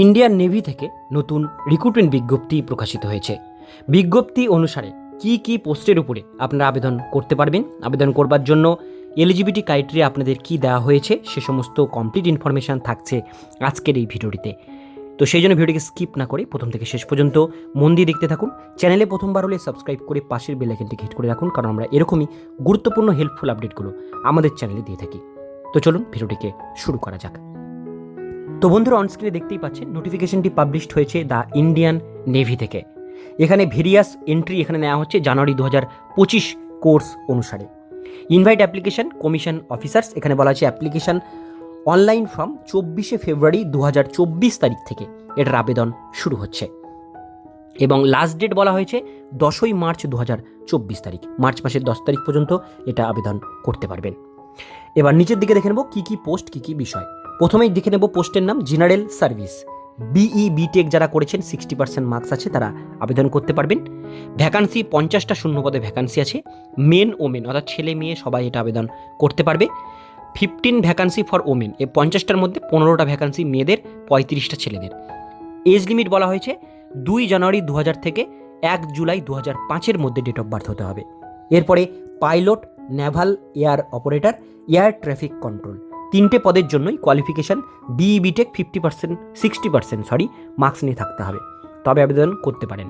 Indian navy থেকে নতুন recruitment বিজ্ঞপ্তি প্রকাশিত হয়েছে। বিজ্ঞপ্তি অনুসারে কি কি পোস্টের উপরে আপনারা আবেদন করতে পারবেন, আবেদন করবার জন্য এলিজিবিলিটি ক্রাইটেরিয়া আপনাদের কি দেওয়া হয়েছে, সে সমস্ত কমপ্লিট ইনফরমেশান থাকছে আজকের এই ভিডিওটিতে। তো সেই জন্য ভিডিওটিকে স্কিপ না করে প্রথম থেকে শেষ পর্যন্ত মন দিয়ে দেখতে থাকুন। চ্যানেলে প্রথমবার হলে সাবস্ক্রাইব করে পাশের বেলাইকেনটিকে হিট করে রাখুন, কারণ আমরা এরকমই গুরুত্বপূর্ণ, হেল্পফুল আপডেটগুলো আমাদের চ্যানেলে দিয়ে থাকি। তো চলুন ভিডিওটিকে শুরু করা যাক। তো বন্ধুরা অনস্ক্রিনে দেখতেই পাচ্ছেন নোটিফিকেশনটি পাবলিশড হয়েছে দ্য ইন্ডিয়ান নেভি থেকে। এখানে ভেরিয়াস এন্ট্রি এখানে নেওয়া হচ্ছে জানুয়ারি দু পঁচিশ কোর্স অনুসারে। ইনভাইট অ্যাপ্লিকেশন কমিশন অফিসার্স এখানে বলা আছে অ্যাপ্লিকেশন অনলাইন ফর্ম চব্বিশে ফেব্রুয়ারি দু হাজার চব্বিশ তারিখ থেকে এটার আবেদন শুরু হচ্ছে। এবং লাস্ট ডেট বলা হয়েছে দশই মার্চ দু হাজার চব্বিশ তারিখ। মার্চ মাসের দশ তারিখ পর্যন্ত এটা আবেদন করতে পারবেন। এবার নিচের দিকে দেখে নেব কী কী পোস্ট কী কী বিষয়। প্রথমেই দেখে নেব পোস্টের নাম জেনারেল সার্ভিস বিই বিটেক যারা করেছেন সিক্সটি পার্সেন্ট মার্কস আছে, তারা আবেদন করতে পারবেন। ভ্যাকান্সি পঞ্চাশটা শূন্য পদে ভ্যাকান্সি আছে মেন ওমেন অর্থাৎ ছেলে মেয়ে সবাই এটা আবেদন করতে পারবে। ফিফটিন ভ্যাকান্সি ফর ওমেন এই পঞ্চাশটার মধ্যে পনেরোটা ভ্যাকান্সি মেয়েদের, পঁয়ত্রিশটা ছেলেদের। এজ লিমিট বলা হয়েছে, দুই জানুয়ারি দু হাজার থেকে এক জুলাই দু হাজার পাঁচের মধ্যে ডেট অফ বার্থ হতে হবে। এরপরে pilot naval air operator air traffic control তিনটে পদের জন্যই qualification B E BTech fifty percent sixty percent sorry marks নিয়ে থাকতে হবে। তবে আবেদন করতে পারেন।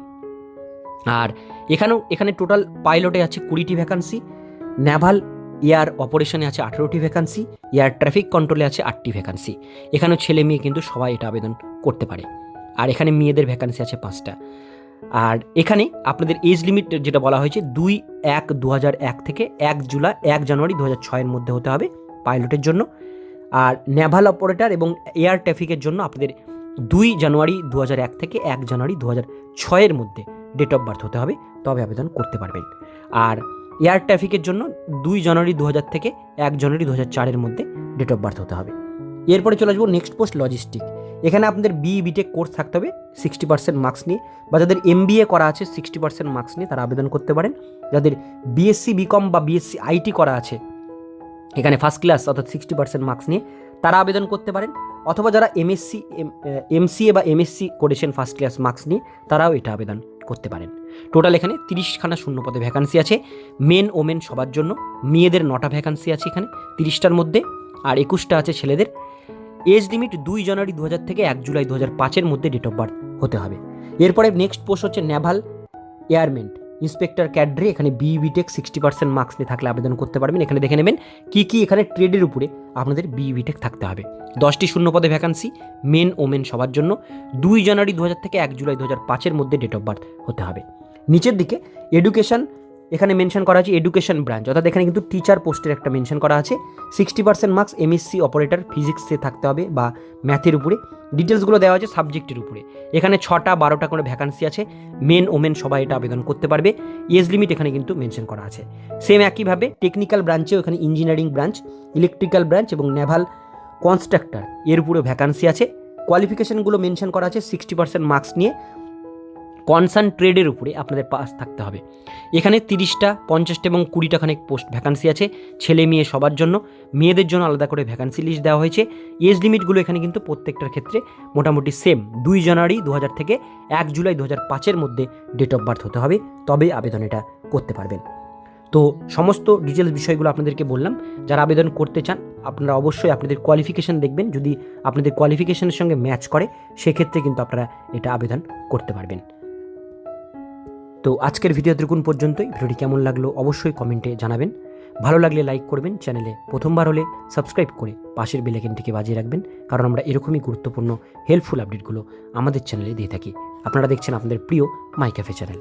আর এখানেও, এখানে টোটাল পাইলটে আছে কুড়িটি ভ্যাকান্সি নেভাল এয়ার অপারেশনে আছে আঠেরোটি ভ্যাকান্সি এয়ার ট্রাফিক কন্ট্রোলে আছে আটটি ভ্যাকান্সি এখানেও ছেলে মেয়ে কিন্তু সবাই এটা আবেদন করতে পারে। আর এখানে মেয়েদের ভ্যাকান্সি আছে পাঁচটা। আর এখানে আপনাদের এজ লিমিট যেটা বলা হয়েছে, দুই এক দু এক থেকে এক জুলাই, এক জানুয়ারি দু হাজার ছয়ের মধ্যে হতে হবে পাইলটের জন্য। আর নেভাল অপারেটর এবং এয়ার ট্রাফিকের জন্য আপনাদের দুই জানুয়ারি দু এক থেকে এক জানুয়ারি দু হাজার ছয়ের মধ্যে ডেট অফ বার্থ হতে হবে, তবে আবেদন করতে পারবেন। আর এয়ার ট্রাফিকের জন্য দুই জানুয়ারি দু হাজার থেকে এক জানুয়ারি দু চারের মধ্যে ডেট অফ বার্থ হতে হবে। এরপরে চলে আসব নেক্সট পোস্ট লজিস্টিক এখানে আপনাদের বি বিটেক কোর্স থাকতে হবে সিক্সটি পার্সেন্ট মার্কস নিয়ে, বা যাদের এম করা আছে সিক্সটি পার্সেন্ট মার্কস নিয়ে তারা আবেদন করতে পারেন। যাদের বিএসসি বিকম বা বিএসসি আইটি করা আছে এখানে ফার্স্ট ক্লাস অর্থাৎ সিক্সটি পার্সেন্ট মার্কস নিয়ে তারা আবেদন করতে পারেন। অথবা যারা এমএসসি এমসিএ বা এমএসসি করেছেন ফার্স্ট ক্লাস মার্কস নিয়ে, তারাও এটা আবেদন করতে পারেন। টোটাল এখানে তিরিশখানা শূন্য পদে ভ্যাকান্সি আছে মেন ওমেন সবার জন্য। মেয়েদের নটা ভ্যাকান্সি আছে এখানে, তিরিশটার মধ্যে। আর একুশটা আছে ছেলেদের। এজ লিমিট দুই জানুয়ারি দু হাজার থেকে এক জুলাই দু হাজার পাঁচের মধ্যে ডেট অফ বার্থ হতে হবে। এরপরে নেক্সট পোস্ট হচ্ছে নেভাল এয়ারমেন্ট ইন্সপেক্টর ক্যাড্রে এখানে বিইবিটেক সিক্সটি পার্সেন্ট মার্কস নিয়ে থাকলে আবেদন করতে পারবেন। এখানে দেখে নেবেন কী কী এখানে ট্রেডের উপরে আপনাদের বিইবিটেক থাকতে হবে। দশটি শূন্য পদে ভ্যাকান্সি মেন ওমেন সবার জন্য। দুই জানুয়ারি দু হাজার থেকে এক জুলাই দু হাজার পাঁচের মধ্যে ডেট অফ বার্থ হতে হবে। নিচের দিকে এডুকেশন এখানে মেনশন করা আছে এডুকেশন ব্রাঞ্চ অর্থাৎ এখানে কিন্তু টিচার পোস্টের একটা মেনশন করা আছে। Sixty percent marks MSc operator ফিজিক্সে থাকতে হবে বা ম্যাথের উপরে। ডিটেলসগুলো দেওয়া আছে সাবজেক্টের উপরে। এখানে ছটা বারোটা করে ভ্যাকান্সি আছে। মেন ওমেন সবাই এটা আবেদন করতে পারবে। এজ লিমিট এখানে কিন্তু মেনশন করা আছে। সেম একইভাবে টেকনিক্যাল ব্রাঞ্চেও এখানে ইঞ্জিনিয়ারিং ব্রাঞ্চ ইলেকট্রিক্যাল ব্রাঞ্চ এবং নেভাল কনস্ট্রাক্টর এর উপরে ভ্যাকান্সি আছে। কোয়ালিফিকেশনগুলো মেনশন করা আছে সিক্সটি পার্সেন্ট মার্কস নিয়ে। কনসার্ন ট্রেডের উপরে আপনাদের পাস থাকতে হবে। এখানে তিরিশটা, পঞ্চাশটা এবং কুড়িটা খানেক পোস্ট ভ্যাকান্সি আছে, ছেলে মেয়ে সবার জন্য। মেয়েদের জন্য আলাদা করে ভ্যাকান্সি লিস্ট দেওয়া হয়েছে। এজ লিমিটগুলো এখানে কিন্তু প্রত্যেকটার ক্ষেত্রে মোটামুটি সেম। দুই জানুয়ারি দু হাজার থেকে এক জুলাই দু পাঁচের মধ্যে ডেট অফ বার্থ হতে হবে, তবে আবেদন এটা করতে পারবেন। তো সমস্ত ডিটেলস বিষয়গুলো আপনাদেরকে বললাম, যারা আবেদন করতে চান, আপনারা অবশ্যই আপনাদের কোয়ালিফিকেশান দেখবেন। যদি আপনাদের কোয়ালিফিকেশানের সঙ্গে ম্যাচ করে, সেক্ষেত্রে কিন্তু আপনারা এটা আবেদন করতে পারবেন। তো আজকের ভিডিও দেখুন পর্যন্তই। ভিডিওটি কেমন লাগল অবশ্যই কমেন্টে জানাবেন। ভালো লাগলে লাইক করবেন চ্যানেলে প্রথমবার হলে সাবস্ক্রাইব করে পাশের বেলাইকেনটিকে বাজিয়ে রাখবেন, কারণ আমরা এরকমই গুরুত্বপূর্ণ হেল্পফুল আপডেটগুলো আমাদের চ্যানেলে দিয়ে থাকি। আপনারা দেখছেন আপনাদের প্রিয় মাইক্যাফে চ্যানেল